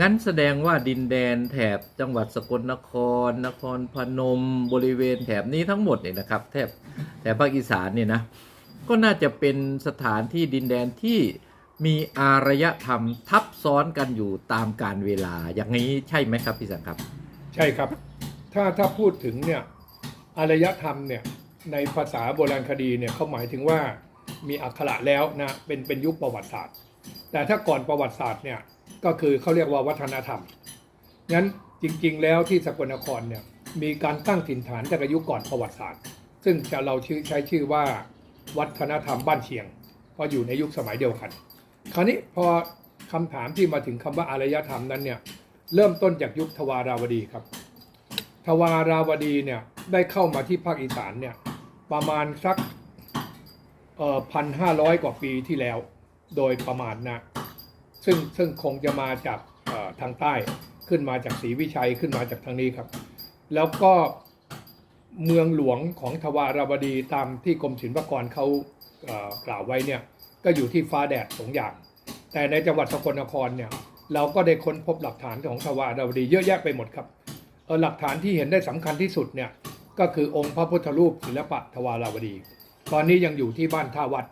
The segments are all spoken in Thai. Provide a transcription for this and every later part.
งั้นแสดงว่าดินแดนแถบจังหวัดสกลนคร นครพนมบริเวณแถบนี้ทั้งหมดเนี่ยนะครับแถบแถบภาคอีสานเนี่ยนะก็น่าจะเป็นสถานที่ดินแดนที่มีอารยธรรมทับซ้อนกันอยู่ตามกาลเวลาอย่างนี้ใช่ไหมครับพี่สังครับ ใช่ครับ ถ้าถ้าพูดถึงเนี่ยอารยธรรมเนี่ยในภาษาโบราณคดีเนี่ยเขาหมายถึงว่ามีอักขระแล้วนะเป็นเป็นยุคประวัติศาสตร์ แต่ถ้าก่อนประวัติศาสตร์เนี่ย ก็คือเขาเรียกว่าวัฒนธรรมงั้นจริงๆ แล้วที่สกลนครเนี่ยมีการตั้งถิ่นฐานจากอายุก่อนประวัติศาสตร์ ซึ่งจะเราชื่อใช้ชื่อว่าวัฒนธรรมบ้านเชียง เพราะอยู่ในยุคสมัยเดียวกัน คราวนี้พอคำถามที่มาถึงคำว่าอารยธรรมนั้นเนี่ยเริ่มต้นจากยุคทวาราวดีครับ ทวาราวดีเนี่ยได้เข้ามาที่ภาคอีสานเนี่ยประมาณสักพันห้าร้อยกว่าปีที่แล้ว โดยประมาณนะ ซึ่งซึ่งคงจะมาจากทางใต้ขึ้นมาจากศรีวิชัยขึ้นมาจากทางนี้ครับ แล้วก็เมืองหลวงของทวารวดีตามที่กรมศิลปากรเขากล่าวไว้เนี่ยก็อยู่ที่ฟ้าแดดสองอย่าง แต่ในจังหวัดสกลนครเนี่ยเราก็ได้ค้นพบหลักฐานของทวารวดีเยอะแยะไปหมดครับหลักฐานที่เห็นได้สำคัญที่สุดเนี่ยก็คือองค์พระพุทธรูปศิลปะทวารวดี ตอนนี้ยังอยู่ที่บ้านท่าวัด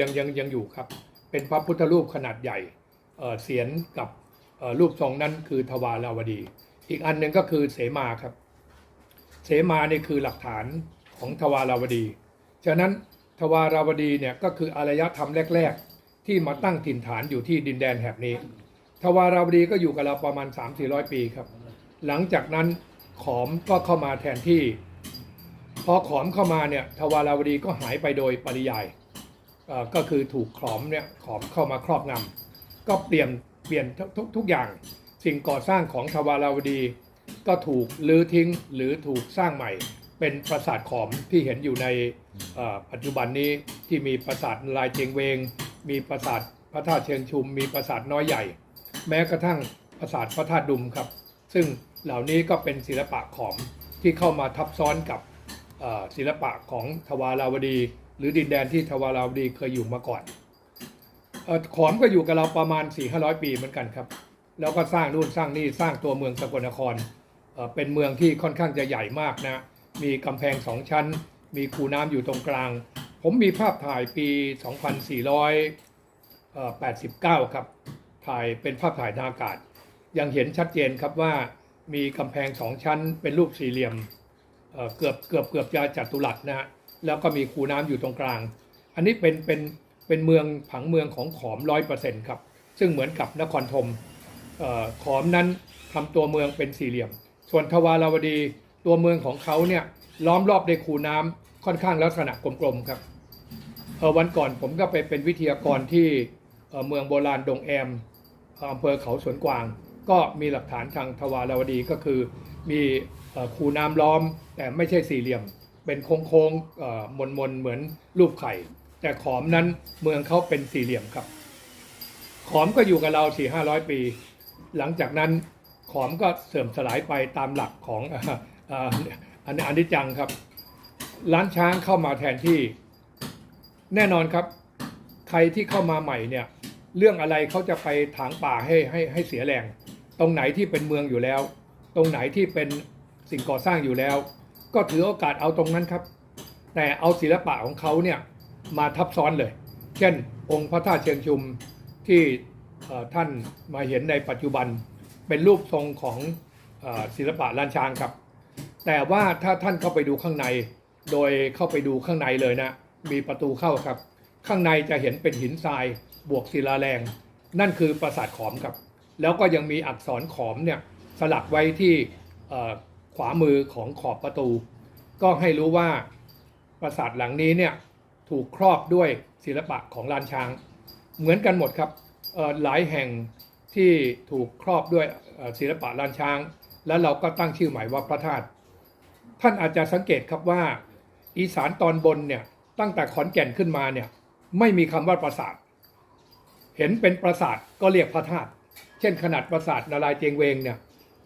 ยังยังยังอยู่ครับ เป็นพระพุทธรูปขนาดใหญ่เสียนกับรูปทรงนั้นคือทวาราวดี อีกอันหนึ่งก็คือเสมาครับ เสมานี่คือหลักฐานของทวาราวดี ฉะนั้นทวาราวดีเนี่ยก็คืออารยธรรมแรก ๆ ที่มาตั้งถิ่นฐานอยู่ที่ดินแดนแถบนี้ ทวาราวดีก็อยู่กับเราประมาณ 3-400 ปีครับ หลังจากนั้นขอมก็เข้ามาแทนที่ พอขอมเข้ามาเนี่ยทวาราวดีก็หายไปโดยปริยาย ก็คือถูกขอมเนี่ยขอมเข้ามาครอบงำก็เปลี่ยนเปลี่ยนทุกทุกทุกอย่าง สิ่งก่อสร้างของทวาราวดี ก็ถูกลื้อทิ้งหรือถูกสร้างใหม่ เป็นปราสาทขอมที่เห็นอยู่ในปัจจุบันนี้ที่มีปราสาทลายเจียงเวง มีปราสาทพระธาตุเชิงชุม มีปราสาทน้อยใหญ่ แม้กระทั่งปราสาทพระธาตุดุมครับ ซึ่งเหล่านี้ก็เป็นศิลปะขอมที่เข้ามาทับซ้อนกับศิลปะของทวาราวดี หรือดินแดนที่ทวาราวดีเคยอยู่มาก่อนออขอมก็อยู่กับเราประมาณ4 5 0 0ปีเหมือนกันครับ แล้วก็สร้างนู่นสร้างนี่สร้างตัวเมืองสกลนครเเป็นเมืองที่ค่อนข้างจะใหญ่มากนะ มีกำแพงสองชั้น มีคูน้ำอยู่ตรงกลาง ผมมีภาพถ่ายปี 2489 ครับ ถ่ายเป็นภาพถ่ายทางอากาศ ยังเห็นชัดเจนครับว่ามีกำแพงสองชั้นเป็นรูปสี่เหลี่ยมเเกือบเกือบเกือบจะจัตุรัสนะฮะ แล้วก็มีคูน้ำอยู่ตรงกลาง อันนี้เป็นเป็นเป็นเมืองผังเมืองของขอมร้อยเปอร์เซ็นต์ครับ ซึ่งเหมือนกับนครธมออขอมนั้นทำตัวเมืองเป็นสี่เหลี่ยม ส่วนทวาราวดีตัวเมืองของเขาเนี่ยล้อมรอบด้วยคูน้ำค่อนข้างลักษณะกลมๆครับวันก่อนผมก็ไปเป็นวิทยากรที่เมืองโบราณดงแอมอำเภอเขาสวนกวาง ก็มีหลักฐานทางทวาราวดีก็คือมีคูน้ำล้อมแต่ไม่ใช่สี่เหลี่ยม เป็นโค้งๆเอ่อมนๆเหมือนรูปไข่ แต่ขอมนั้นเมืองเขาเป็นสี่เหลี่ยมครับ ขอมก็อยู่กับเราสี่ห้าร้อยปี หลังจากนั้นขอมก็เสื่อมสลายไปตามหลักของอันอนิจจังครับ ร้านช้างเข้ามาแทนที่ แน่นอนครับ ใครที่เข้ามาใหม่เนี่ย เรื่องอะไรเขาจะไปถางป่าให้ให้ให้เสียแรง ตรงไหนที่เป็นเมืองอยู่แล้ว ตรงไหนที่เป็นสิ่งก่อสร้างอยู่แล้ว ก็ถือโอกาสเอาตรงนั้นครับ แต่เอาศิลปะของเขาเนี่ยมาทับซ้อนเลย เช่น องค์พระธาตุเชิงชุมที่ท่านมาเห็นในปัจจุบันเป็นรูปทรงของศิลปะล้านช้างครับ แต่ว่าถ้าท่านเข้าไปดูข้างใน โดยเข้าไปดูข้างในเลยนะ มีประตูเข้าครับ ข้างในจะเห็นเป็นหินทรายบวกศิลาแรง นั่นคือปราสาทขอมครับ แล้วก็ยังมีอักษรขอมเนี่ยสลักไว้ที่ ขวามือของขอบประตู ก็ให้รู้ว่าปราสาทหลังนี้เนี่ยถูกครอบด้วยศิลปะของลานช้าง เหมือนกันหมดครับหลายแห่งที่ถูกครอบด้วยศิลปะลานช้าง แล้วเราก็ตั้งชื่อใหม่ว่าพระธาตุท่านอาจจะสังเกตครับว่า อีสานตอนบนเนี่ยตั้งแต่ขอนแก่นขึ้นมาเนี่ยไม่มีคำว่าปราสาท เห็นเป็นปราสาทก็เรียกพระธาตุเช่นขนาดปราสาทนารายเจียงเวงเนี่ย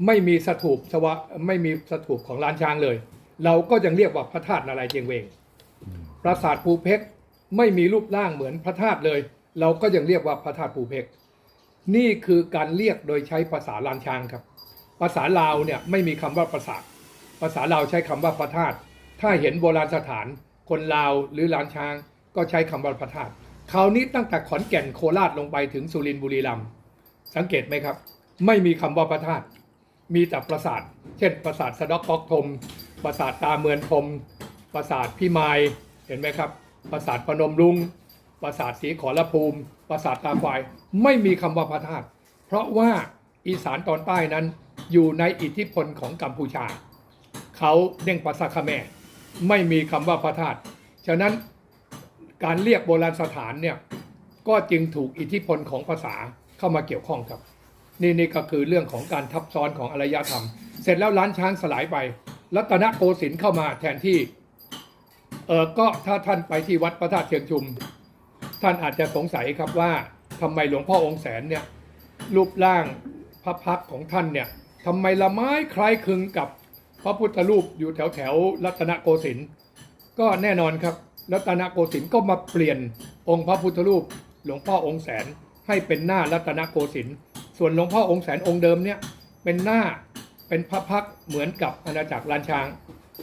ไม่มีสถูปสวะไม่มีสถูปของล้านช้างเลย เราก็ยังเรียกว่าพระธาตุนารายณ์เจียงเวง ปราสาทภูเพชรไม่มีรูปร่างเหมือนพระธาตุเลย เราก็ยังเรียกว่าพระธาตุภูเพชรนี่คือการเรียกโดยใช้ภาษาลานช้างครับ ภาษาลาวเนี่ยไม่มีคำว่าปราสาทภาษาลาวใช้คำว่าพระธาตุถ้าเห็นโบราณสถาน คนลาวหรือลานช้าง ก็ใช้คำว่าพระธาตุคราวนี้ตั้งแต่ขอนแก่นโคราชลงไปถึงสุรินทร์บุรีรัมย์สังเกตไหมครับ ไม่มีคำว่าพระธาตุ มีแต่ปราสาท เช่นปราสาทสะดอกกอกทมปราสาทตาเมือนพรมปราสาทพิมายเห็นไหมครับ ปราสาทพนมรุงปราสาทสีขอรภูมิ ปราสาทตาควาย ไม่มีคำว่าพระธาตุเพราะว่าอีสานตอนใต้นั้นอยู่ในอิทธิพลของกัมพูชา เขาเด้งปัสสคแม่ ไม่มีคำว่าพระธาตุฉะนั้นการเรียกโบราณสถานเนี่ยก็จึงถูกอิทธิพลของภาษาเข้ามาเกี่ยวข้องครับ นี่นี่ก็คือเรื่องของการทับซ้อนของอารยธรรม เสร็จแล้วล้านช้างสลายไป รัตนโกสินทร์เข้ามาแทนที่ เออก็ถ้าท่านไปที่วัดพระธาตุเชิงชุม ท่านอาจจะสงสัยครับว่าทำไมหลวงพ่อองค์แสนเนี่ยรูปร่างพระพักของท่านเนี่ยทำไมละไม้คล้ายคลึงกับพระพุทธรูปอยู่แถวแถวรัตนโกสินทร์ก็แน่นอนครับรัตนโกสินทร์ก็มาเปลี่ยนองค์พระพุทธรูป หลวงพ่อองค์แสนให้เป็นหน้ารัตนโกสินทร์ ส่วนหลวงพ่อองค์แสนองค์เดิมเนี่ยเป็นหน้าเป็นพระพักเหมือนกับอาณาจักรลานช้าง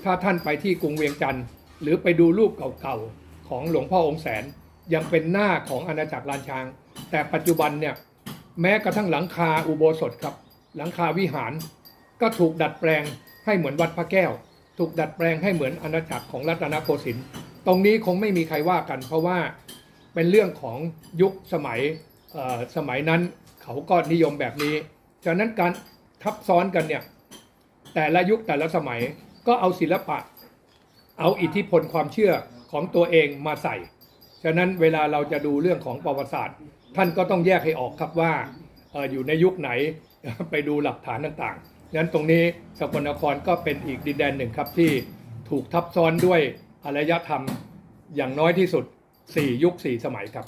ถ้าท่านไปที่กรุงเวียงจันทร์หรือไปดูรูปเก่าๆของหลวงพ่อองค์แสนยังเป็นหน้าของอาณาจักรลานช้าง แต่ปัจจุบันเนี่ยแม้กระทั่งหลังคาอุโบสถครับ หลังคาวิหาร ก็ถูกดัดแปลงให้เหมือนวัดพระแก้ว ถูกดัดแปลงให้เหมือนอาณาจักรของรัตนโกสินทร์ตรงนี้คงไม่มีใครว่ากัน เพราะว่าเป็นเรื่องของยุคสมัยสมัยนั้น เขาก็นิยมแบบนี้ ฉะนั้นการทับซ้อนกันเนี่ยแต่ละยุคแต่ละสมัยก็เอาศิลปะ เอาอิทธิพลความเชื่อของตัวเองมาใส่ ฉะนั้นเวลาเราจะดูเรื่องของประวัติศาสตร์ ท่านก็ต้องแยกให้ออกครับว่าเอ่ออยู่ในยุคไหนไปดูหลักฐานต่างๆนั้นตรงนี้สกลนครก็เป็นอีกดินแดนหนึ่งครับที่ถูกทับซ้อนด้วยอารยธรรมอย่างน้อยที่สุด 4 ยุค 4 สมัยครับ